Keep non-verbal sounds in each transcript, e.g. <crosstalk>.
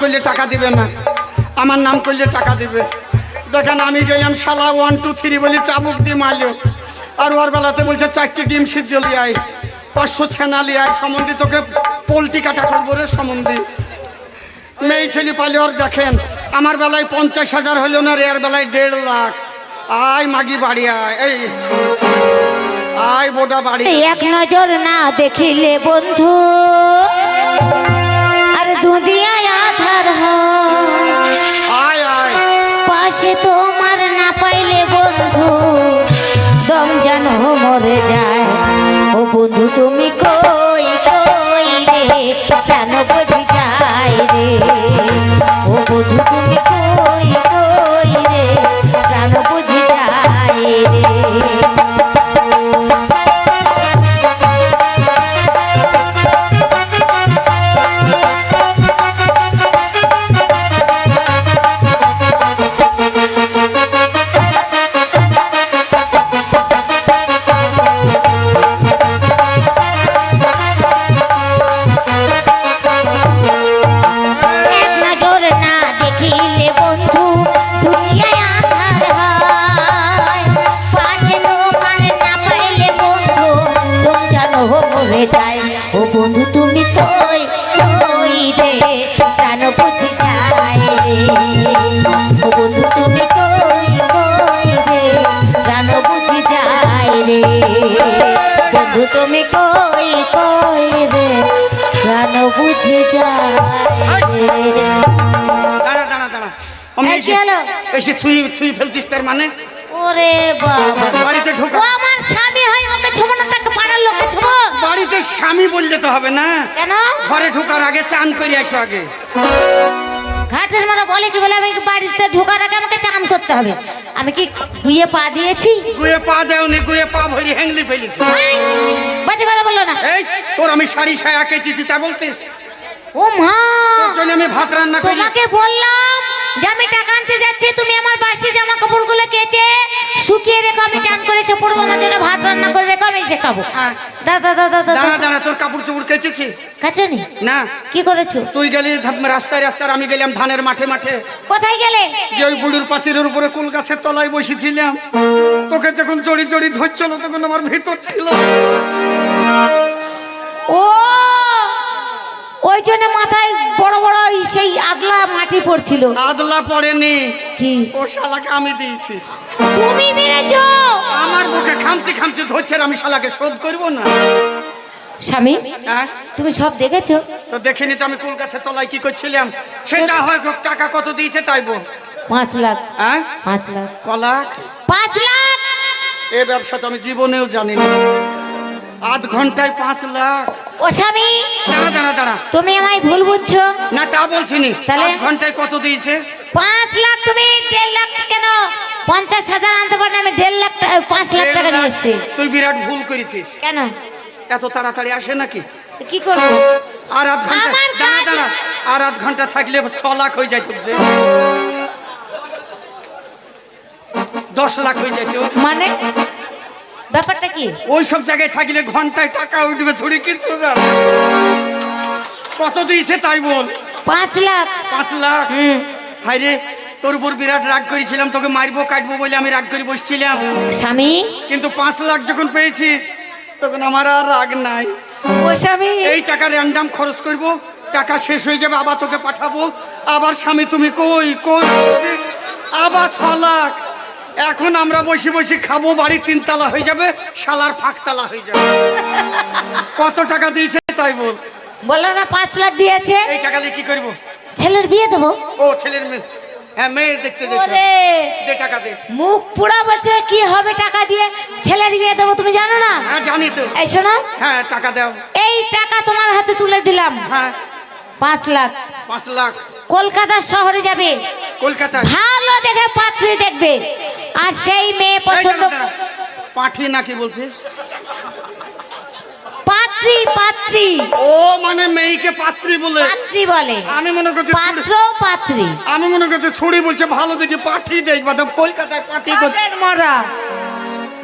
করলে টাকা দিবে না। আমার নাম করলে টাকা দিবে। দেখেন আমি গেলাম শালা ওয়ান টু থ্রি বলি চাবুক দিয়ে মারলো। আর ওর বেলাতে বলছে, চারটি ডিম সিদ্ধ লিয়াই পাঁচশো ছেনা লিয়াই সম্বন্ধে তোকে পোলট্রি কাটা করব রে সম্বন্ধে। মেয়ে ছেলে পালি ওর দেখেন, আমার বেলায় পঞ্চাশ হাজার হলো না রে, এর বেলায় দেড় লাখ। আয় মাগি বাড়ি আয়। এই, আয় বোটা বাড়ি। এক নজর না দেখিলে বন্ধু। মরে যায়। ও বন্ধু তুমি কই? রে? প্রাণ বুঝি যায় রে। ও বন্ধু তুমি কই? কই রে? প্রাণ বুঝি যায় রে। বন্ধু তুমি কই? কই রে? প্রাণ বুঝি যায় রে। দাঁড়া দাঁড়া দাঁড়া। অমনি এই কি এসে- ছুঁই ছুঁই ফেলছিস তার মানে? ওরে বাবা। বাড়িতে ঢোকা। আমার স্বামী হয় ওকে ছোব না তাকে পাড়ার লোককে ছোব? বাড়িতে স্বামী বললে তো হবে না। কেন? ঘরে ঢোকার আগে চান করে আসো আগে। ঘাটের মারা বলে কি বলে আমি বাড়িতে ঢোকার আগে আমাকে চান করতে হবে। আমি কি গুয়ে পা দিয়েছি? গুয়ে পা দেওনি গুয়ে পা ভরি হ্যাংলি ফেলেছি। বাজে কথা বলল না। এই তোর আমি শাড়ি সায়া কেচেছি তা বলছিস? ও মা তোর জন্য আমি ভাত রান্না করি। তোমাকে বললাম যে আমি টাকা আনতে যাচ্ছি তুমি আমার বাসি জামা কাপড়গুলো কেচে শুকিয়ে রেখো আমি চান করে এসে পড়ব আমার জন্য ভাত রান্না করে রেখো আমি এসে খাব। হ্যাঁ। দাদা দাদা দাদা তোর কাপড় চোপড় কেচেছি? কাচনি না? কি করেছ? তুই গেলি রাস্তায় রাস্তায় আমি গেলাম ধানের মাঠে মাঠে। কোথায় গেলে? যে ওই বুড়ুর পাচিরের উপরে কুল গাছের তলায় বসেছিলাম। তোকে যখন জড়ি জড়ি ধরছিল তখন আমার ভিতর ছিল। ও ওই জন্য মাথায় বড় বড় সেই আদলা মাটি পড়ছিল। আদলা পড়েনি। কি? ও শালাকে আমি দিয়েছি। তুমি মেরেছো! আমার বুকে খামচি খামচি ধরছে আমি শালাকে শোধ করব না। স্বামী হ্যাঁ? তুমি সব দেখেছ? তো দেখিনি তো আমি কুল গাছের তলায় কি করছিলাম। সেটা হয় টাকা কত দিয়েছে তাই বল। পাঁচ লাখ। হ্যাঁ? পাঁচ লাখ। কলাক পাঁচ লাখ! এ ব্যবসা তো আমি জীবনেও জানি না। আধ ঘন্টায় পাঁচ লাখ। ও স্বামী দাঁড়া দাঁড়া দাঁড়া। তুমি আমায় ভুল বুঝছ। না তা বলছিনি। তাহলে? আধ ঘন্টায় কত দিয়েছে? পাঁচ লাখ তুমি দেড় লাখ কেন? পঞ্চাশ হাজার আনতে পারেন আমি দেড় লাখ পাঁচ লাখ টাকা নিয়ে এসছি। তুই বিরাট ভুল করেছিস। কেন? এত তাড়াতাড়ি আসে নাকি? কি করব? আর আধ ঘণ্টা দাঁড়া দাঁড়া। আর আধ ঘণ্টা থাকলে ছ লাখ হয়ে যাইত দশ লাখ হয়ে যাইত। মানে? ব্যাপারটা কি? ওই সব জায়গায় থাকলে ঘন্টায় টাকা উঠবে ছুরি কিছু যাবে কত দিয়েছে তাই বল? পাঁচ লাখ। পাঁচ লাখ? হুম। হাই রে তোর উপর বিরাট রাগ করেছিলাম তোকে মারবো কাটবো বলে আমি রাগ করে বসছিলাম। স্বামী? কিন্তু পাঁচ লাখ যখন পেয়েছিস তখন আমার আর রাগ নাই। ও স্বামী। এই টাকা র্যান্ডাম খরচ করব টাকা শেষ হয়ে যাবে আবার তোকে পাঠাবো। আবার স্বামী তুমি কই কই? আবার ছ লাখ। এখন আমরা বসে বসে খাব বাড়ি তিনতলা হয়ে যাবে শালার ফাঁকতলা হয়ে যাবে। কত টাকা দিয়েছে তাই বল। বলল না পাঁচ লাখ দিয়েছে। এই টাকা দিয়ে কি করব? ছেলের বিয়ে দেবো? ও ছেলের মেয়ে। হ্যাঁ মেয়ের দেখতে যেতে হবে। ওরে দে টাকা দে। মুখ পুরা বলছে কি হবে টাকা দিয়ে? ছেলের বিয়ে দেবো তুমি জানো না? হ্যাঁ জানি তো। এই শোনো। হ্যাঁ টাকা দাও। এই টাকা তোমার হাতে তুলে দিলাম। হ্যাঁ। পাঁচ লাখ। পাঁচ লাখ। কলকাতা শহরে যাবে। কলকাতায়। ভালো দেখে পাত্রী দেখবে। আর সেই মেয়ে পছন্দ। পাঠি নাকি বলছিস? পাত্রী পাত্রী। ও মানে মেয়েকে পাত্রী বলে। পাত্রী বলে। আমি মনে করছি পাত্র পাত্রী। আমি মনে করছি ছুরি বলছে ভালো দেখি পাঠি দেখবা তো কলকাতায় পাঠি মরা?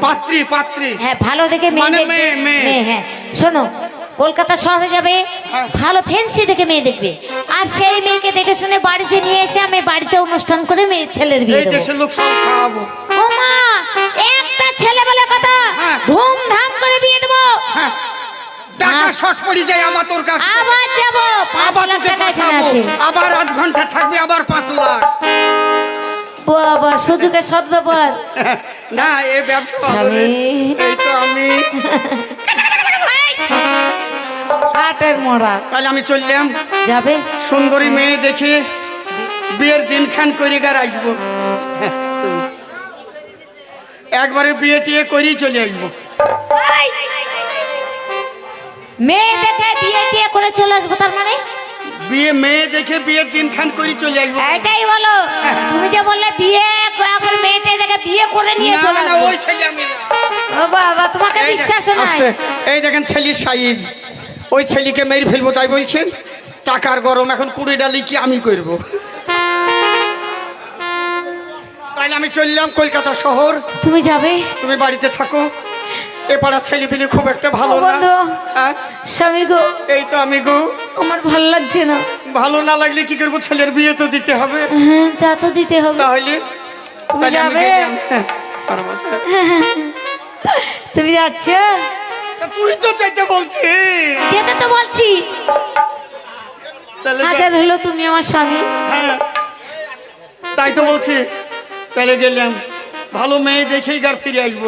পাত্রী পাত্রী। হ্যাঁ ভালো দেখে মেয়ে মানে মেয়ে, হ্যাঁ। শোনো কলকাতা শহরে যাবে হ্যাঁ। ভালো ফ্যান্সি দেখে মেয়ে দেখবে। আর সেই মেয়েকে দেখে শুনে বাড়িতে নিয়ে এসে আমি বাড়িতে অনুষ্ঠান করে মেয়ে ছেলের বিয়ে দেবো। একটা ছেলে বলে কথা হ্যাঁ। ধুমধাম করে বিয়ে দেবো। হ্যাঁ। টাকা শর্ট পড়ে যায় আমার তোর কাছে। আবার যাব আবার তোকে পাঠাবো আবার আধ ঘণ্টা থাকবে আবার পাঁচ লাখ। বাবা সুযোগের সদ্ব্যবহার <laughs> না এ ব্যবসা হবে। এই তো আমি। মরা। তাহলে আমি চললাম। যাবে? সুন্দরী মেয়ে দেখে। বিয়ের দিন খান করে গার আসব হ্যাঁ, একবারে বিয়ে টিয়ে করেই চলে আসব। মেয়ে দেখে বিয়ে টিয়ে করে চলে আসব তার মানে? বিয়ে মেয়ে দেখে বিয়ের দিন খান করে চলে আসব। এটাই বলো। তুমি যে বললে বিয়ে এখন মেয়েটাই দেখে বিয়ে করে নিয়ে চলে না, ওই ছেলে আমি ও বাবা তোমাকে এই বিশ্বাস নাই। এই দেখেন ছেলের সাইজ। ওই ছেলেকে মেরে ফেলব তাই বলছেন? টাকার গরম এখন কুড়ি ডালি কি আমি করব। তাইলে আমি চললাম কলকাতা শহর। তুমি যাবে? তুমি বাড়িতে থাকো। এ পাড়ার ছেলে পেলে খুব একটা ভালো না। বন্ধু। হ্যাঁ? স্বামী গো। এই তো আমি গো। আমার ভালো লাগছে না। ভালো না লাগলে কি করব? ছেলের বিয়ে তো দিতে হবে। হ্যাঁ তা তো দিতে হবে। তাহলে? তুমি তাহলে আমি যাবে? গেলাম। হ্যাঁ, তুমি যাচ্ছ? তুই তো চাইতে বলছিস। যেতে তো বলছি। তাহলে হাজার হলো তুমি আমার স্বামী। হ্যাঁ তাই তো বলছি। তাহলে গেলাম। ভালো মেয়ে দেখেই গার ফিরে আসব।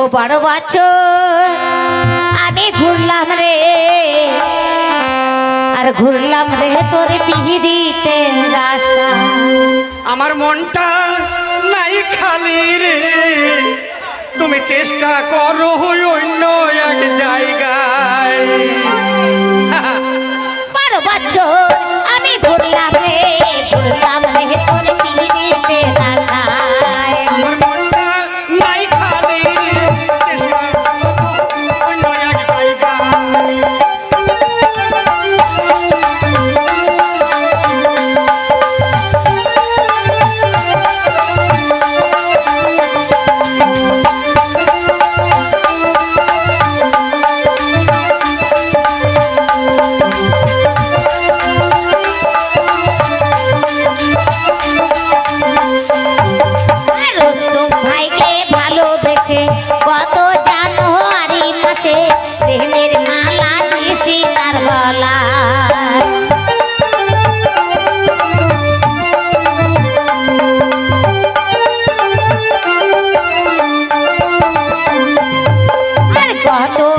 ও বারো বছর আমি ঘুরলাম রে। আর ঘুরলাম রে তোর পিহি দিতে আমার মনটা নাই খালি রে। তুমি চেষ্টা করো অন্য এক জায়গায়। বারো বছর আমি ঘুরলাম রে ঘুরলাম রে Pato.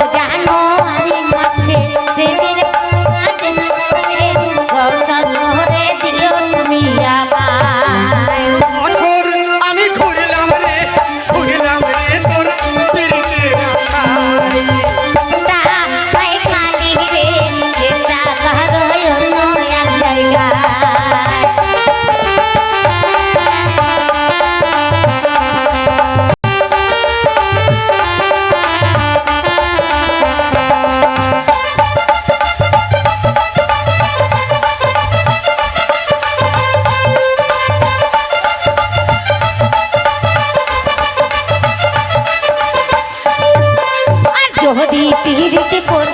কীর্তি কর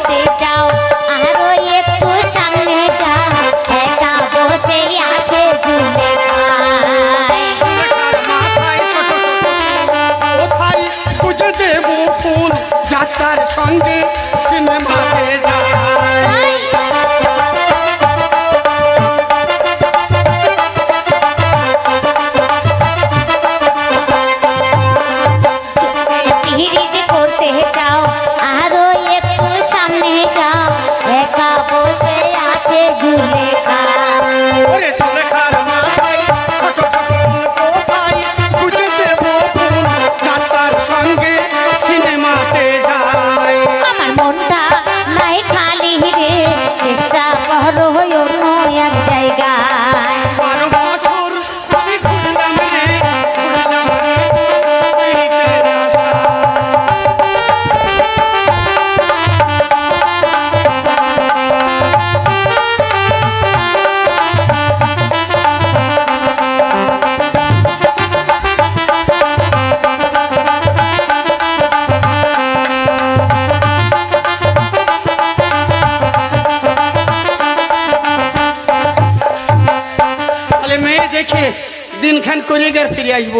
দিনখান করিয়ে গিয়ে আর ফিরে আসব।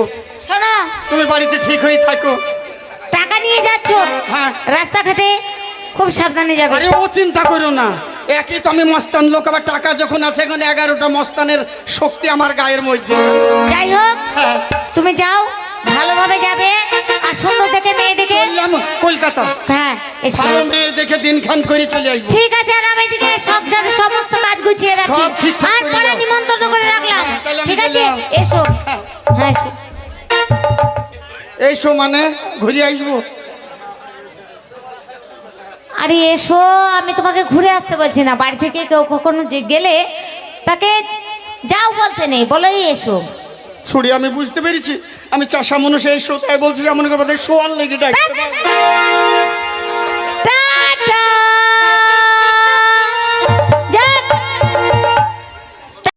শোনো। তুমি বাড়িতে ঠিক হয়ে থাকো। টাকা নিয়ে যাচ্ছ? হ্যাঁ। রাস্তাঘাটে খুব সাবধানে যাবে। আরে ও চিন্তা করো না। একই তো আমি মস্তান লোক আবার টাকা যখন আছে এখানে এগারোটা মস্তানের শক্তি আমার গায়ের মধ্যে। যাই হোক হ্যাঁ। তুমি যাও ভালোভাবে যাবে আর সুন্দর দেখে মেয়ে দেখে কলকাতা। ভালো মেয়ে দেখে দিনখান করে চলে আসব। ঠিক আছে আর আমি এদিকে সংসারের সমস্ত কাজ গুছিয়ে রাখি। সব ঠিকঠাক আর করে পাড়া দাও। নিমন্ত্রণ করে রাখলাম। হ্যাঁ, তাহলে আমি ঠিক আছে গেলাম। এসো। হ্যাঁ এসো। এইসো মানে ঘুরে আসব। আরে এসো আমি তোমাকে ঘুরে আসতে বলছি না। বাড়ি থেকে কেউ কখনো যে গেলে তাকে যাও বলতে নেই বলোই এসো। ছুরি আমি বুঝতে পেরেছি। আমি চাষা মানুষ এইসো তাই বলছি যে এমন করে শোয়ার লেগে ডাকতে।